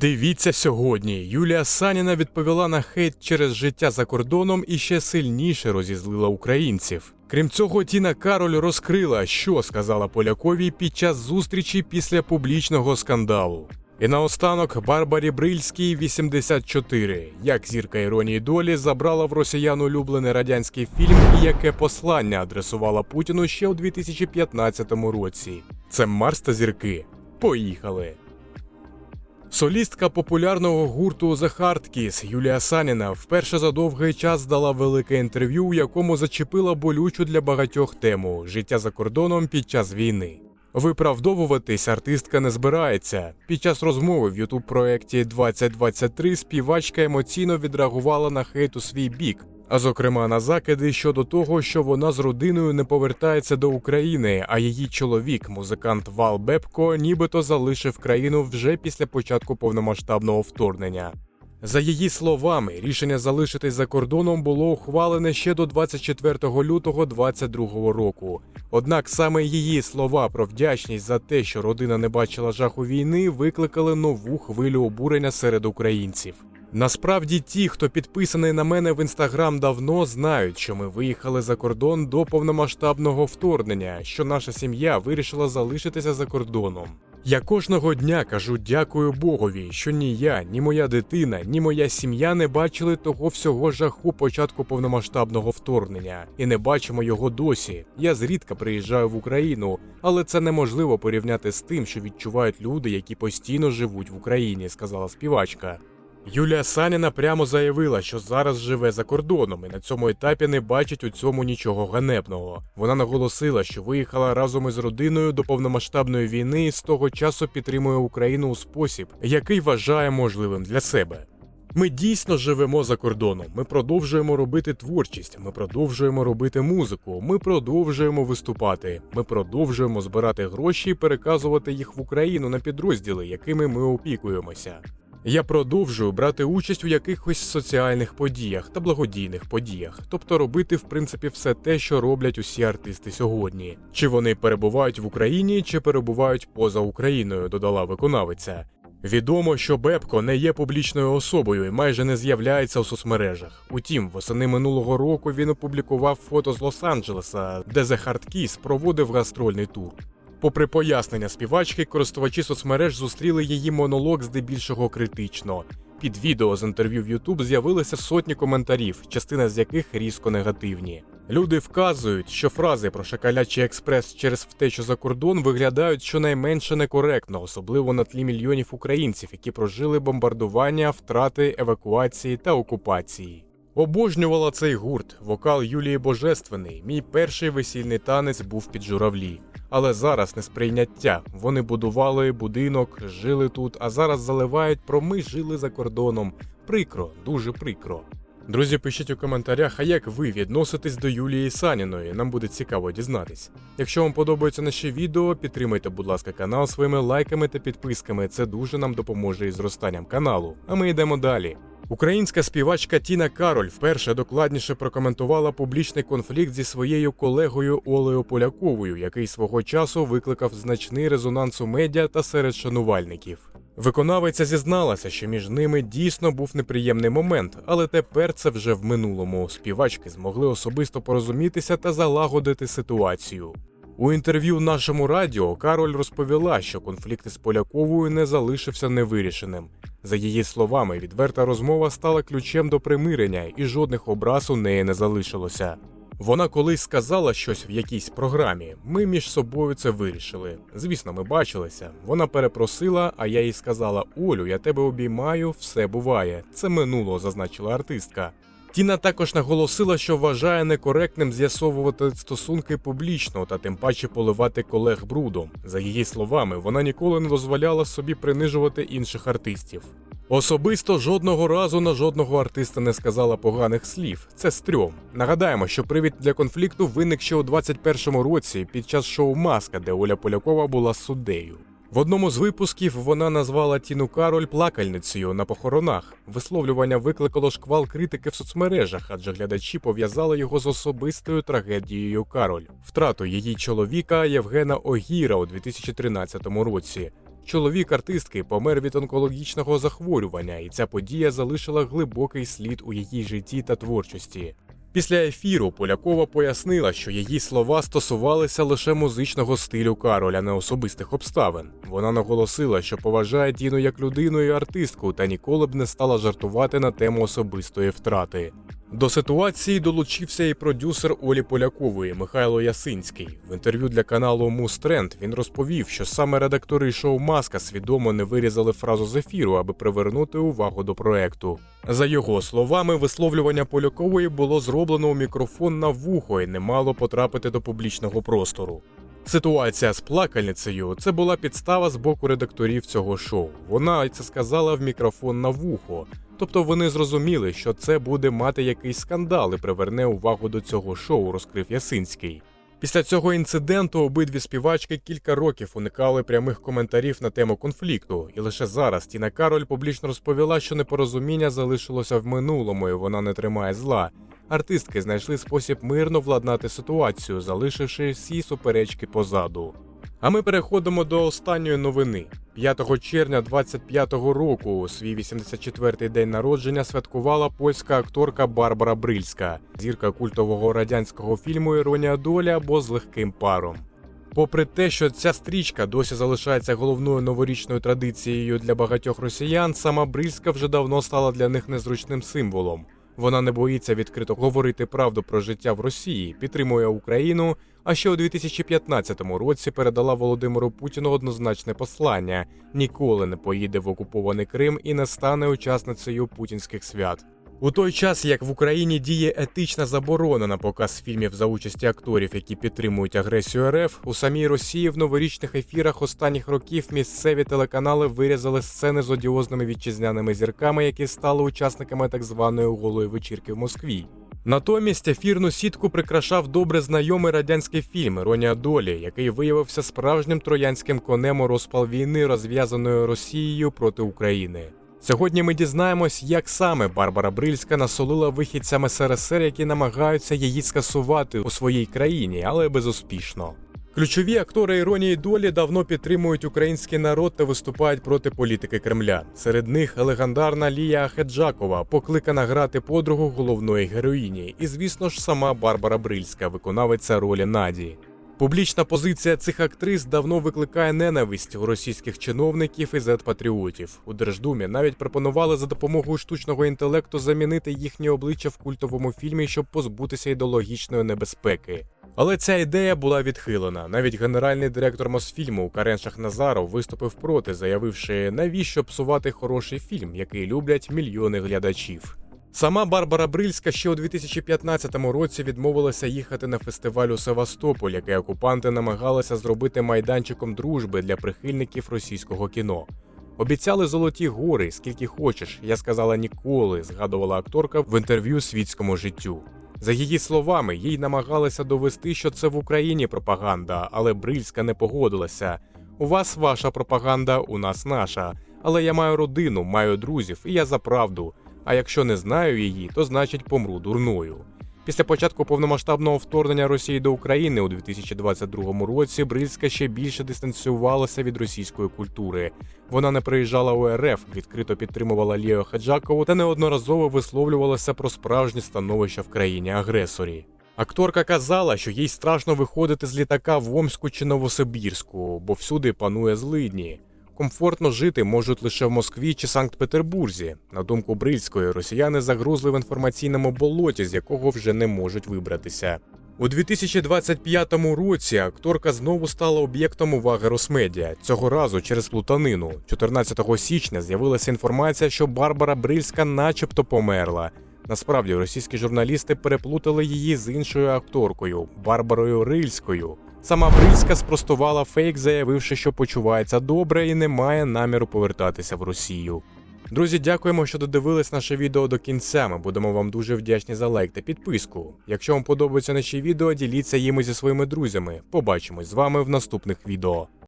Дивіться сьогодні. Юлія Саніна відповіла на хейт через життя за кордоном і ще сильніше розізлила українців. Крім цього, Тіна Кароль розкрила, що сказала Поляковій під час зустрічі після публічного скандалу. І наостанок Барбарі Брильській 84. Як зірка іронії долі забрала в росіян улюблений радянський фільм і яке послання адресувала Путіну ще у 2015 році. Це Марс та зірки. Поїхали! Солістка популярного гурту The Hard Kiss Юлія Саніна вперше за довгий час дала велике інтерв'ю, у якому зачепила болючу для багатьох тему життя за кордоном під час війни. Виправдовуватись артистка не збирається. Під час розмови в ютуб проєкті 2023 співачка емоційно відреагувала на хейт у свій бік, а зокрема на закиди щодо того, що вона з родиною не повертається до України, а її чоловік, музикант Вал Бепко, нібито залишив країну вже після початку повномасштабного вторгнення. За її словами, рішення залишитись за кордоном було ухвалене ще до 24 лютого 2022 року. Однак саме її слова про вдячність за те, що родина не бачила жаху війни, викликали нову хвилю обурення серед українців. Насправді, ті, хто підписаний на мене в інстаграм давно, знають, що ми виїхали за кордон до повномасштабного вторгнення, що наша сім'я вирішила залишитися за кордоном. Я кожного дня кажу дякую Богові, що ні я, ні моя дитина, ні моя сім'я не бачили того всього жаху початку повномасштабного вторгнення і не бачимо його досі. Я зрідка приїжджаю в Україну, але це неможливо порівняти з тим, що відчувають люди, які постійно живуть в Україні, сказала співачка. Юлія Саніна прямо заявила, що зараз живе за кордоном і на цьому етапі не бачить у цьому нічого ганебного. Вона наголосила, що виїхала разом із родиною до повномасштабної війни і з того часу підтримує Україну у спосіб, який вважає можливим для себе. Ми дійсно живемо за кордоном. Ми продовжуємо робити творчість. Ми продовжуємо робити музику. Ми продовжуємо виступати. Ми продовжуємо збирати гроші і переказувати їх в Україну на підрозділи, якими ми опікуємося. Я продовжую брати участь у якихось соціальних подіях та благодійних подіях, тобто робити в принципі все те, що роблять усі артисти сьогодні. Чи вони перебувають в Україні, чи перебувають поза Україною, додала виконавиця. Відомо, що Бебко не є публічною особою і майже не з'являється у соцмережах. Утім, восени минулого року він опублікував фото з Лос-Анджелеса, де The Hard Kiss проводив гастрольний тур. Попри пояснення співачки, користувачі соцмереж зустріли її монолог здебільшого критично. Під відео з інтерв'ю в YouTube з'явилися сотні коментарів, частина з яких різко негативні. Люди вказують, що фрази про шакалячий експрес через втечу за кордон виглядають щонайменше некоректно, особливо на тлі мільйонів українців, які прожили бомбардування, втрати, евакуації та окупації. Обожнювала цей гурт, вокал Юлії Божественний. Мій перший весільний танець був під журавлі. Але зараз не сприйняття. Вони будували будинок, жили тут, а зараз заливають про ми жили за кордоном. Прикро, дуже прикро. Друзі, пишіть у коментарях, а як ви відноситесь до Юлії Саніної. Нам буде цікаво дізнатись. Якщо вам подобається наше відео, підтримайте, будь ласка, канал своїми лайками та підписками. Це дуже нам допоможе із зростанням каналу. А ми йдемо далі. Українська співачка Тіна Кароль вперше докладніше прокоментувала публічний конфлікт зі своєю колегою Олею Поляковою, який свого часу викликав значний резонанс у медіа та серед шанувальників. Виконавиця зізналася, що між ними дійсно був неприємний момент, але тепер це вже в минулому. Співачки змогли особисто порозумітися та залагодити ситуацію. У інтерв'ю нашому радіо Кароль розповіла, що конфлікт із Поляковою не залишився невирішеним. За її словами, відверта розмова стала ключем до примирення, і жодних образ у неї не залишилося. Вона колись сказала щось в якійсь програмі. Ми між собою це вирішили. Звісно, ми бачилися. Вона перепросила, а я їй сказала: Олю, я тебе обіймаю, все буває. Це минуло, зазначила артистка. Тіна також наголосила, що вважає некоректним з'ясовувати стосунки публічно та тим паче поливати колег брудом. За її словами, вона ніколи не дозволяла собі принижувати інших артистів. Особисто жодного разу на жодного артиста не сказала поганих слів. Це стрьом. Нагадаємо, що привід для конфлікту виник ще у 21-му році під час шоу Маска, де Оля Полякова була суддею. В одному з випусків вона назвала Тіну Кароль плакальницею на похоронах. Висловлювання викликало шквал критики в соцмережах, адже глядачі пов'язали його з особистою трагедією Кароль, втрату її чоловіка Євгена Огіра у 2013 році. Чоловік артистки помер від онкологічного захворювання, і ця подія залишила глибокий слід у її житті та творчості. Після ефіру Полякова пояснила, що її слова стосувалися лише музичного стилю Кароля, не особистих обставин. Вона наголосила, що поважає Тіну як людину і артистку, та ніколи б не стала жартувати на тему особистої втрати. До ситуації долучився і продюсер Олі Полякової Михайло Ясинський. В інтерв'ю для каналу Мустренд він розповів, що саме редактори шоу Маска свідомо не вирізали фразу з ефіру, аби привернути увагу до проекту. За його словами, висловлювання Полякової було зроблено у мікрофон на вухо і не мало потрапити до публічного простору. Ситуація з плакальницею це була підстава з боку редакторів цього шоу. Вона це сказала в мікрофон на вухо. Тобто вони зрозуміли, що це буде мати якийсь скандал і приверне увагу до цього шоу, розкрив Ясинський. Після цього інциденту обидві співачки кілька років уникали прямих коментарів на тему конфлікту, і лише зараз Тіна Кароль публічно розповіла, що непорозуміння залишилося в минулому, і вона не тримає зла. Артистки знайшли спосіб мирно владнати ситуацію, залишивши всі суперечки позаду. А ми переходимо до останньої новини. 5 червня 25-го року, свій 84-й день народження, святкувала польська акторка Барбара Брильська, зірка культового радянського фільму Іронія долі або з легким паром. Попри те, що ця стрічка досі залишається головною новорічною традицією для багатьох росіян, сама Брильська вже давно стала для них незручним символом. Вона не боїться відкрито говорити правду про життя в Росії, підтримує Україну. А ще у 2015 році передала Володимиру Путіну однозначне послання: ніколи не поїде в окупований Крим і не стане учасницею путінських свят. У той час, як в Україні діє етична заборона на показ фільмів за участі акторів, які підтримують агресію РФ, у самій Росії в новорічних ефірах останніх років місцеві телеканали вирізали сцени з одіозними вітчизняними зірками, які стали учасниками так званої голої вечірки в Москві. Натомість ефірну сітку прикрашав добре знайомий радянський фільм Іронія долі, який виявився справжнім троянським конем у розпал війни, розв'язаної Росією проти України. Сьогодні ми дізнаємось, як саме Барбара Брильська насолила вихідцями СРСР, які намагаються її скасувати у своїй країні, але безуспішно. Ключові актори іронії долі давно підтримують український народ та виступають проти політики Кремля. Серед них легендарна Лія Ахеджакова, покликана грати подругу головної героїні, і, звісно ж, сама Барбара Брильська, виконавиця ролі Наді. Публічна позиція цих актрис давно викликає ненависть у російських чиновників і зет-патріотів. У Держдумі навіть пропонували за допомогою штучного інтелекту замінити їхні обличчя в культовому фільмі, щоб позбутися ідеологічної небезпеки. Але ця ідея була відхилена. Навіть генеральний директор Мосфільму Карен Шахназаров виступив проти, заявивши, навіщо псувати хороший фільм, який люблять мільйони глядачів. Сама Барбара Брильська ще у 2015 році відмовилася їхати на фестиваль у Севастополь, який окупанти намагалися зробити майданчиком дружби для прихильників російського кіно. Обіцяли золоті гори, скільки хочеш. Я сказала ніколи, згадувала акторка в інтерв'ю світському життю. За її словами, їй намагалися довести, що це в Україні пропаганда, але Брильська не погодилася. У вас ваша пропаганда, у нас наша. Але я маю родину, маю друзів, і я за правду. А якщо не знаю її, то значить помру дурною. Після початку повномасштабного вторгнення Росії до України у 2022 році Брильська ще більше дистанціювалася від російської культури. Вона не приїжджала у РФ, відкрито підтримувала Лію Хаджакову та неодноразово висловлювалася про справжнє становище в країні агресорі. Акторка казала, що їй страшно виходити з літака в Омську чи Новосибірську, бо всюди панує злидні. Комфортно жити можуть лише в Москві чи Санкт-Петербурзі. На думку Брильської, росіяни загрузли в інформаційному болоті, з якого вже не можуть вибратися. У 2025 році акторка знову стала об'єктом уваги Росмедіа. Цього разу через плутанину. 14 січня з'явилася інформація, що Барбара Брильська, начебто, померла. Насправді російські журналісти переплутали її з іншою акторкою Барбарою Рильською. Сама Брильська спростувала фейк, заявивши, що почувається добре і не має наміру повертатися в Росію. Друзі, дякуємо, що додивились наше відео до кінця. Ми будемо вам дуже вдячні за лайк та підписку. Якщо вам подобаються наші відео, діліться їми зі своїми друзями. Побачимось з вами в наступних відео.